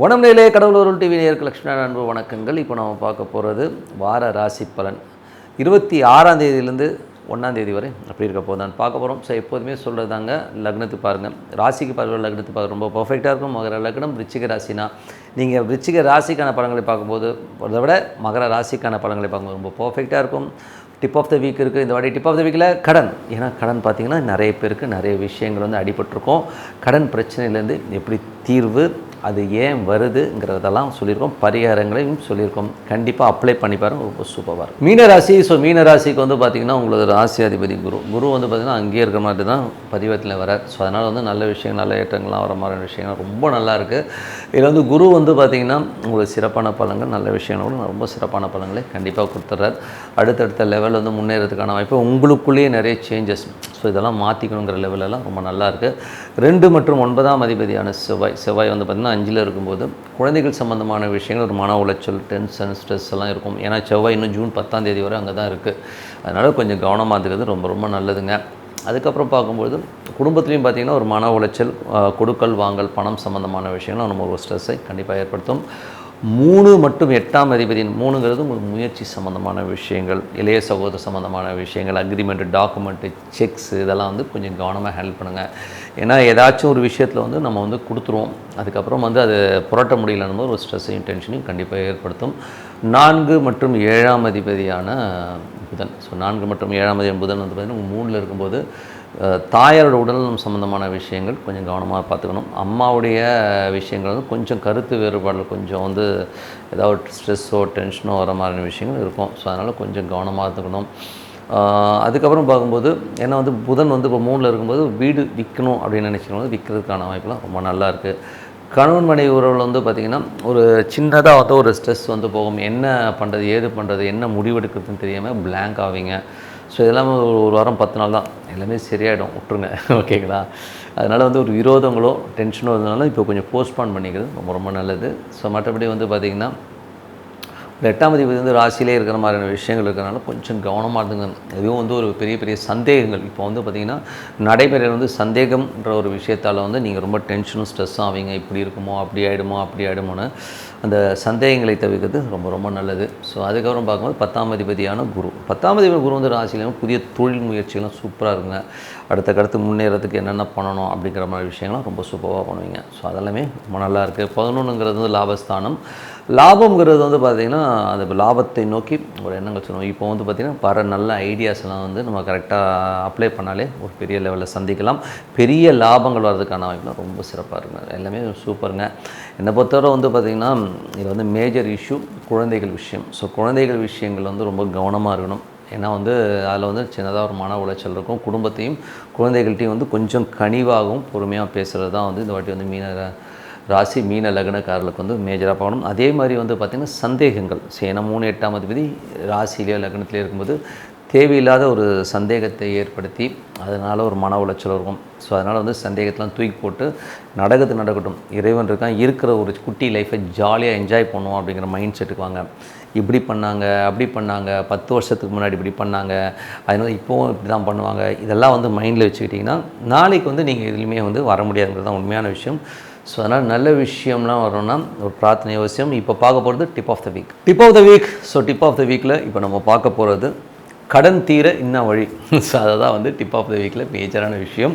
வனம்நிலையே கடவுளூர் TV நேருக்கு லட்சுமண அன்பு வணக்கங்கள். இப்போ நம்ம பார்க்க போகிறது வார ராசி பலன். இருபத்தி ஆறாம் தேதியிலேருந்து ஒன்றாந்தேதி வரை அப்படி இருக்க போதான் பார்க்க போகிறோம் ஸோ எப்போதுமே சொல்கிறது தாங்க லக்னத்துக்கு பாருங்கள் ராசிக்கு பார்க்குற லக்னத்து பார்க்க ரொம்ப பர்ஃபெக்டாக இருக்கும். மகர லக்னம் விருச்சிக ராசினா. நீங்கள் விருச்சிக ராசிக்கான படங்களை பார்க்கும்போது அதை விட மகர ராசிக்கான படங்களை பார்க்கும்போது ரொம்ப பர்ஃபெக்டாக இருக்கும். டிப் ஆஃப் த வீக் இருக்குது இந்த வாட்டி டிப் ஆஃப் த வீக்கில் கடன். ஏன்னா கடன் பார்த்திங்கன்னா நிறைய பேருக்கு நிறைய விஷயங்கள் வந்து அடிபட்டிருக்கும். கடன் பிரச்சனையிலேருந்து எப்படி தீர்வு அது ஏன் வருதுங்கிறதெல்லாம் சொல்லியிருக்கோம் பரிகாரங்களையும் சொல்லியிருக்கோம். கண்டிப்பாக அப்ளை பண்ணி பாருங்கள் ரொம்ப சூப்பராக இருக்கும். மீனராசி ஸோ மீனராசிக்கு வந்து பார்த்திங்கன்னா உங்களோட ராசி அதிபதி குரு. குரு வந்து பார்த்திங்கன்னா அங்கேயே இருக்கிற மாதிரி தான் பதிவத்தில் வரார். ஸோ அதனால் வந்து நல்ல விஷயங்கள் நல்ல ஏற்றங்கள்லாம் வர மாதிரியான விஷயங்கள் ரொம்ப நல்லா இருக்குது இதில் வந்து குரு வந்து பார்த்திங்கன்னா உங்களுக்கு சிறப்பான பலங்கள் நல்ல விஷயங்களோட ரொம்ப சிறப்பான பலன்களை கண்டிப்பாக கொடுத்துட்றார் அடுத்தடுத்த லெவல் வந்து முன்னேறதுக்கான வாய்ப்பு உங்களுக்குள்ளேயே நிறைய சேஞ்சஸ் ஸோ இதெல்லாம் மாற்றிக்கணுங்கிற லெவலெல்லாம் ரொம்ப நல்லா இருக்குது ரெண்டு மற்றும் ஒன்பதாம் அதிபதியான செவ்வாய். செவ்வாய் வந்து பார்த்திங்கன்னா அஞ்சில் இருக்கும்போது குழந்தைகள் சம்மந்தமான விஷயங்கள் ஒரு மன உளைச்சல் டென்ஷன் ஸ்ட்ரெஸ் எல்லாம் இருக்கும். ஏன்னா செவ்வாய் இன்னும் ஜூன் பத்தாம் தேதி வரை அங்கே தான் இருக்குது அதனால் கொஞ்சம் கவனமாக இருக்கிறது ரொம்ப ரொம்ப நல்லதுங்க. அதுக்கப்புறம் பார்க்கும்பொழுது குடும்பத்துலேயும் பார்த்திங்கன்னா ஒரு மன உளைச்சல் கொடுக்கல் வாங்கல் பணம் சம்மந்தமான விஷயங்கள் நம்ம ஒரு ஸ்ட்ரெஸ்ஸை கண்டிப்பாக ஏற்படுத்தும். மூணு மற்றும் எட்டாம் அதிபதி மூணுங்கிறது உங்களுக்கு முயற்சி சம்மந்தமான விஷயங்கள் இளைய சகோதர சம்மந்தமான விஷயங்கள் அக்ரிமெண்ட்டு டாக்குமெண்ட்டு செக்ஸ் இதெல்லாம் வந்து கொஞ்சம் கவனமாக ஹேண்டில் பண்ணுங்கள் ஏன்னா ஏதாச்சும் ஒரு விஷயத்தில் வந்து நம்ம வந்து கொடுத்துருவோம். அதுக்கப்புறம் வந்து அது புரட்ட முடியலன்னு ஒரு ஸ்ட்ரெஸ்ஸையும் டென்ஷனையும் கண்டிப்பாக ஏற்படுத்தும். நான்கு மற்றும் ஏழாம் அதிபதியான புதன். ஸோ நான்கு மற்றும் ஏழாம் அதிபதி புதன் வந்து பார்த்திங்கன்னா மூணில் இருக்கும்போது அஹ், தாயாரோட உடல்நலம் சம்மந்தமான விஷயங்கள் கொஞ்சம் கவனமாக பார்த்துக்கணும். அம்மாவுடைய விஷயங்கள் வந்து கொஞ்சம் கருத்து வேறுபாடில் கொஞ்சம் வந்து ஏதாவது ஸ்ட்ரெஸ்ஸோ டென்ஷனோ வர மாதிரியான விஷயங்கள் இருக்கும். ஸோ அதனால் கொஞ்சம் கவனமாக இருந்துக்கணும். அதுக்கப்புறம் பார்க்கும்போது ஏன்னா வந்து புதன் வந்து இப்போ மூணில் இருக்கும்போது வீடு விற்கணும் அப்படின்னு நினைக்கிறவங்க விற்கிறதுக்கான வாய்ப்புலாம் ரொம்ப நல்லா இருக்குது கணவன் மனைவி உறவில் வந்து பார்த்திங்கன்னா ஒரு சின்னதாக வந்து ஒரு ஸ்ட்ரெஸ் வந்து போகும். என்ன பண்ணுறது ஏது பண்ணுறது என்ன முடிவெடுக்கிறதுன்னு தெரியாமல் பிளாங்க் ஆவீங்க. ஸோ இதெல்லாம் ஒரு ஒரு வாரம் பத்து நாள் தான். எல்லாமே சரியாயிடும். விட்ருங்க ஓகேங்களா அதனால் வந்து ஒரு விரோதங்களோ டென்ஷனோ இருந்தனால இப்போ கொஞ்சம் போஸ்ட்பான் பண்ணிக்கிறது ரொம்ப ரொம்ப நல்லது. ஸோ மற்றபடி வந்து பார்த்திங்கன்னா இந்த எட்டாம் அதிபதி வந்து ராசியிலே இருக்கிற மாதிரியான விஷயங்கள் இருக்கிறனால கொஞ்சம் கவனமாக இருந்துங்க. எதுவும் வந்து ஒரு பெரிய பெரிய சந்தேகங்கள். இப்போ வந்து பார்த்திங்கன்னா நடைமுறையில் வந்து சந்தேகம்ன்ற ஒரு விஷயத்தால் வந்து நீங்கள் ரொம்ப டென்ஷனும் ஸ்ட்ரெஸ்ஸும் ஆவீங்க. இப்படி இருக்குமோ அப்படி ஆகிடுமோ அப்படி ஆகிடுமோன்னு அந்த சந்தேகங்களை தவிர்க்கிறது ரொம்ப ரொம்ப நல்லது. ஸோ அதுக்கப்புறம் பார்க்கும்போது பத்தாம் அதிபதியான குரு. பத்தாம் அதிபதி குரு வந்து ராசியிலேயும் புதிய தொழில் முயற்சிகள்லாம் சூப்பராக இருக்குங்க. அடுத்த கடுத்து முன்னேறதுக்கு என்னென்ன பண்ணணும் அப்படிங்கிற மாதிரி விஷயங்கள்லாம் ரொம்ப சூப்பராக பண்ணுவீங்க. ஸோ அதெல்லாமே ரொம்ப நல்லா இருக்குது பதினொன்றுங்கிறது வந்து லாபஸ்தானம். லாபம்ங்கிறது வந்து பார்த்திங்கன்னா அந்த லாபத்தை நோக்கி ஒரு எண்ணங்கள் சொல்லுவோம். இப்போ வந்து பார்த்திங்கன்னா வர நல்ல ஐடியாஸ் எல்லாம் வந்து நம்ம கரெக்டாக அப்ளை பண்ணாலே ஒரு பெரிய லெவலில் சந்திக்கலாம். பெரிய லாபங்கள் வர்றதுக்கான வாய்ப்புலாம் ரொம்ப சிறப்பாக இருக்குங்க. எல்லாமே சூப்பருங்க என்னை பொறுத்தவரை வந்து பார்த்திங்கன்னா இது வந்து மேஜர் இஷ்யூ குழந்தைகள் விஷயம். ஸோ குழந்தைகள் விஷயங்கள் வந்து ரொம்ப கவனமாக இருக்கணும். ஏன்னா வந்து அதில் வந்து சின்னதாக ஒரு மன உளைச்சல் இருக்கும். குடும்பத்தையும் குழந்தைகள்ட்டையும் வந்து கொஞ்சம் கனிவாகவும் பொறுமையாக பேசுகிறது தான் வந்து இந்த வாட்டி வந்து மீன ராசி மீன லக்னக்காரர்களுக்கு வந்து மேஜராக பார்க்கணும். அதே மாதிரி வந்து பார்த்திங்கன்னா சந்தேகங்கள். ஏன்னா மூணு எட்டாம் அதிபதி ராசியிலேயோ லக்னத்திலே இருக்கும்போது தேவையில்லாத ஒரு சந்தேகத்தை ஏற்படுத்தி அதனால் ஒரு மன உளைச்சல் இருக்கும் ஸோ அதனால் வந்து சந்தேகத்தெலாம் தூக்கி போட்டு நடக்கிறது நடக்கட்டும். இறைவன் இருக்கான் இருக்கிற ஒரு குட்டி லைஃப்பை ஜாலியாக என்ஜாய் பண்ணுவோம் அப்படிங்கிற மைண்ட் செட்டுக்கு வாங்க. இப்படி பண்ணாங்க அப்படி பண்ணாங்க பத்து வருஷத்துக்கு முன்னாடி இப்படி பண்ணாங்க அதனால் இப்போவும் இப்படி தான் பண்ணுவாங்க. இதெல்லாம் வந்து மைண்டில் வச்சுக்கிட்டிங்கன்னா நாளைக்கு வந்து நீங்கள் எதுலையுமே வந்து வர முடியாதுங்கிறது தான் உண்மையான விஷயம். ஸோ அதனால் நல்ல விஷயம்லாம் வரணும்னா ஒரு பிரார்த்தனை அவசியம். இப்போ பார்க்க போகிறது tip of the week tip of the week so tip of the வீக்கில் இப்போ நம்ம பார்க்க போகிறது கடன் தீர இன்ன வழி. ஸோ அதை தான் வந்து டிப் ஆஃப் த வீக்கில் மேஜரான விஷயம்.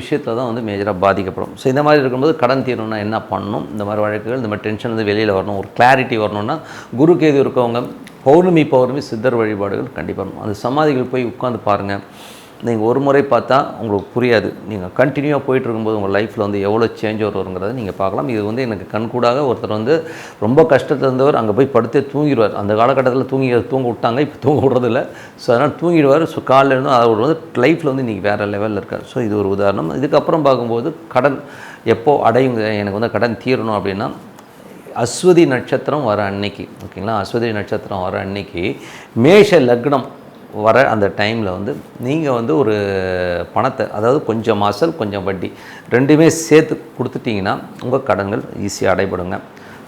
விஷயத்தில் தான் வந்து மேஜராக பாதிக்கப்படும். ஸோ இந்த மாதிரி இருக்கும்போது கடன் தீரணும்னா என்ன பண்ணணும்? இந்த மாதிரி வழக்குகள் இந்த மாதிரி டென்ஷன் வந்து வெளியில் வரணும். ஒரு கிளாரிட்டி வரணும்னா குரு கேது இருக்கவங்க பௌர்ணமி பௌர்ணமி சித்தர் வழிபாடுகள் கண்டிப்பாக அந்த சமாதிகள் போய் உட்காந்து பாருங்கள் நீங்கள் ஒரு முறை பார்த்தா உங்களுக்கு புரியாது. நீங்கள் கண்டினியூவாக போயிட்டு இருக்கும்போது உங்கள் லைஃப்பில் வந்து எவ்வளோ சேஞ்ச் வருங்கிறத நீங்கள் பார்க்கலாம். இது வந்து எனக்கு கண்கூடாக ஒருத்தர் வந்து ரொம்ப கஷ்டத்தில் இருந்தவர் அங்கே போய் படுத்தே தூங்கிடுவார். அந்த காலகட்டத்தில் தூங்கி தூங்க விட்டாங்க இப்போ தூங்க விடுறதில்ல. ஸோ அதனால் தூங்கிடுவார். ஸோ காலில் இருந்தும் அவர் வந்து லைஃப்பில் வந்து இன்றைக்கி வேறு லெவலில் இருக்கார். ஸோ இது ஒரு உதாரணம். இதுக்கப்புறம் பார்க்கும்போது கடன் எப்போது அடையுங்க எனக்கு வந்து கடன் தீரணும் அப்படின்னா அஸ்வதி நட்சத்திரம் வர அன்னைக்கு. ஓகேங்களா? அஸ்வதி நட்சத்திரம் வர அன்னைக்கு மேஷ லக்னம் வர அந்த டைமில் வந்து நீங்கள் வந்து ஒரு பணத்தை அதாவது கொஞ்சம் அசல் கொஞ்சம் வட்டி ரெண்டுமே சேர்த்து கொடுத்துட்டிங்கன்னா உங்கள் கடன்கள் ஈஸியாக அடைபடுங்க.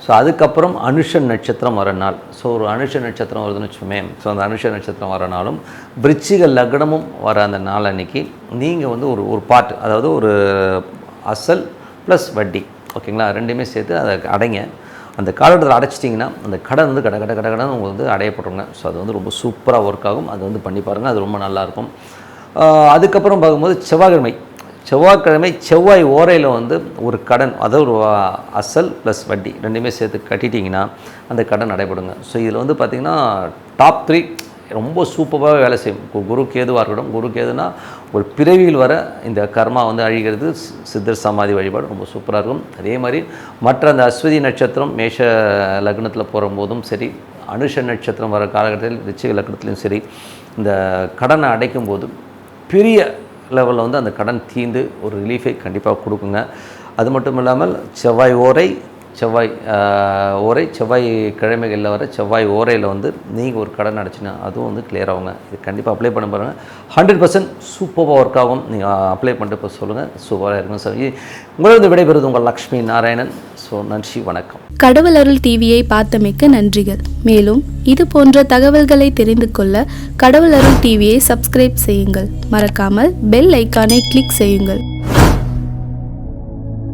ஸோ அதுக்கப்புறம் அனுஷ நட்சத்திரம் வர நாள். ஸோ ஒரு அனுஷ நட்சத்திரம் வருதுன்னு வச்சுமே ஸோ அந்த அனுஷ நட்சத்திரம் வர நாளும் விருச்சிக லக்னமும் வர அந்த நாள் அன்னைக்கு நீங்கள் வந்து ஒரு ஒரு பாட்டு அதாவது ஒரு அசல் ப்ளஸ் வட்டி. ஓகேங்களா ரெண்டுமே சேர்த்து அதை அடைங்க. அந்த காலகட்டத்தில் அடைச்சிட்டிங்கன்னா அந்த கடன் வந்து கட கட கட கடன் உங்களுக்கு வந்து அடையப்படுங்க ஸோ அது வந்து ரொம்ப சூப்பராக ஒர்க் ஆகும். அது வந்து பண்ணி பாருங்கள் அது ரொம்ப நல்லாயிருக்கும் அதுக்கப்புறம் பார்க்கும்போது செவ்வாய்க்கிழமை. செவ்வாய்க்கிழமை செவ்வாய் ஓரையில் வந்து ஒரு கடன் அதாவது ஒரு அசல் ப்ளஸ் வட்டி ரெண்டுமே சேர்த்து கட்டிட்டிங்கன்னா அந்த கடன் நடைபெறுங்க ஸோ இதில் வந்து பார்த்திங்கன்னா டாப் த்ரீ ரொம்ப சூப்பராக வேலை செய்யும். கு- குரு கேதுவாக இருக்கட்டும் குரு கேதுனா ஒரு பிறவியில் வர இந்த கர்மா வந்து அழிகிறது சித்தர் சமாதி வழிபாடு ரொம்ப சூப்பராக இருக்கும். அதே மாதிரி மற்ற அந்த அஸ்வதி நட்சத்திரம் மேஷ லக்னத்தில் போகும்போதும் சரி அனுஷ நட்சத்திரம் வர காலகட்டத்தில் ரிச்சிக லக்னத்துலையும் சரி இந்த கடனை அடைக்கும் போது பெரிய லெவலில் வந்து அந்த கடன் தீர்ந்து ஒரு ரிலீஃபை கண்டிப்பாக கொடுக்குங்க. அது மட்டும் இல்லாமல் செவ்வாய் ஓரை செவ்வாய் ஆஹ், ஓரை செவ்வாய் கிழமைகளில் வர செவ்வாய் ஓரையில் வந்து நீங்கள் ஒரு கடன் அடைச்சினா அதுவும் வந்து கிளியர் ஆகுங்க. இது கண்டிப்பாக அப்ளை பண்ண பாருங்கள் ஹண்ட்ரட் பர்சன்ட் சூப்பராக ஒர்க் ஆகும். நீங்கள் அப்ளை பண்ணிட்டு இப்போ சொல்லுங்கள் சூப்பராக இருக்கும் சார். உங்களது விடைபெறுவது உங்கள் லக்ஷ்மி நாராயணன். ஸோ நன்றி வணக்கம். கடவுள் அருள் டிவியை பார்த்தமைக்க நன்றிகள். மேலும் இது போன்ற தகவல்களை தெரிந்து கொள்ள கடவுள் அருள் டிவியை சப்ஸ்கிரைப் செய்யுங்கள். மறக்காமல் பெல் ஐக்கானை கிளிக் செய்யுங்கள்.